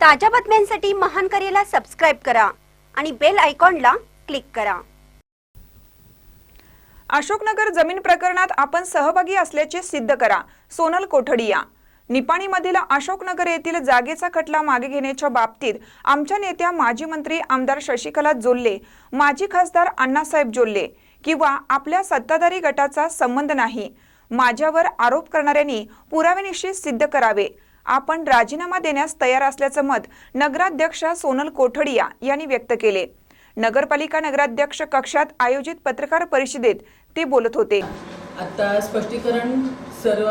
ताज्या बातम्यांसाठी महान करेला सबस्क्राईब करा आणि बेल आयकॉनला क्लिक करा. अशोकनगर जमीन प्रकरणात आपण सहभागी असल्याचे सिद्ध करा. सोनल कोठडिया. निपाणीमधील अशोकनगर येथील जागेचा खटला मागे घेण्याच्या बाबतीत आमच्या नेत्या माजी मंत्री आमदार शशिकला जोल्ले माजी खासदार अण्णासाहेब जोल्ले किंवा आपल्या सत्ताधारी गटाचा संबंध नाही. माझ्यावर आरोप करणाऱ्यांनी पुराव्यानिश्चित सिद्ध करावे. आपण राजीनामा देण्यास तयार असल्याचं मत नगराध्यक्ष सोनल कोठडिया यांनी व्यक्त केले. नगरपालिका नगराध्यक्ष कक्षात आयोजित पत्रकार परिषदेत ते बोलत होते. आता स्पष्टीकरण सर्व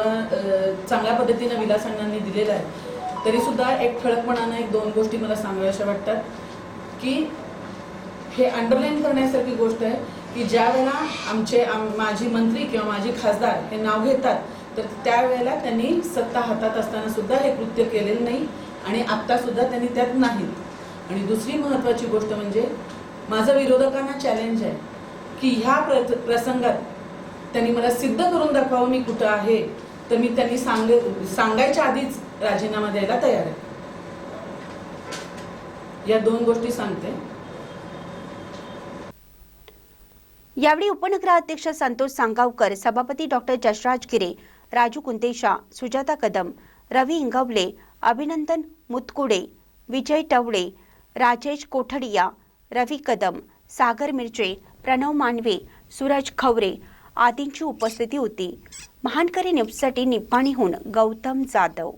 चांगल्या पद्धतीने विलास अण्णांनी दिलेलं आहे. तरी सुद्धा एक ठळकपणानं एक दोन गोष्टी मला सांगाव्याशा वाटतात की हे अंडरलाईन करण्यासारखी गोष्ट आहे की ज्या वेळेला आमचे आम, माजी मंत्री किंवा माजी खासदार हे नाव घेतात तर त्यावेळेला त्यांनी सत्ता हातात असताना सुद्धा हे कृत्य केलेलं नाही आणि आत्ता सुद्धा त्यांनी त्यात नाहीत. आणि दुसरी महत्त्वाची गोष्ट म्हणजे माझं विरोधकांना चॅलेंज आहे की ह्या प्र प्रसंगात त्यांनी मला सिद्ध करून दाखवावं मी कुठं आहे तर मी त्यांनी सांग सांगायच्या आधीच राजीनामा द्यायला तयार आहे. या दोन गोष्टी सांगते. यावेळी उपनगराध्यक्ष संतोष सांगावकर सभापती डॉक्टर जसराज गिरे राजू कुंतेशा सुजाता कदम रवी इंगवले अभिनंदन मुतकुडे विजय टवडे राजेश कोठडिया रवी कदम सागर मिरचे प्रणव मानवे सूरज खवरे आदींची उपस्थिती होती. महानकरी न्यूजसाठी निप्पाणीहून गौतम जाधव.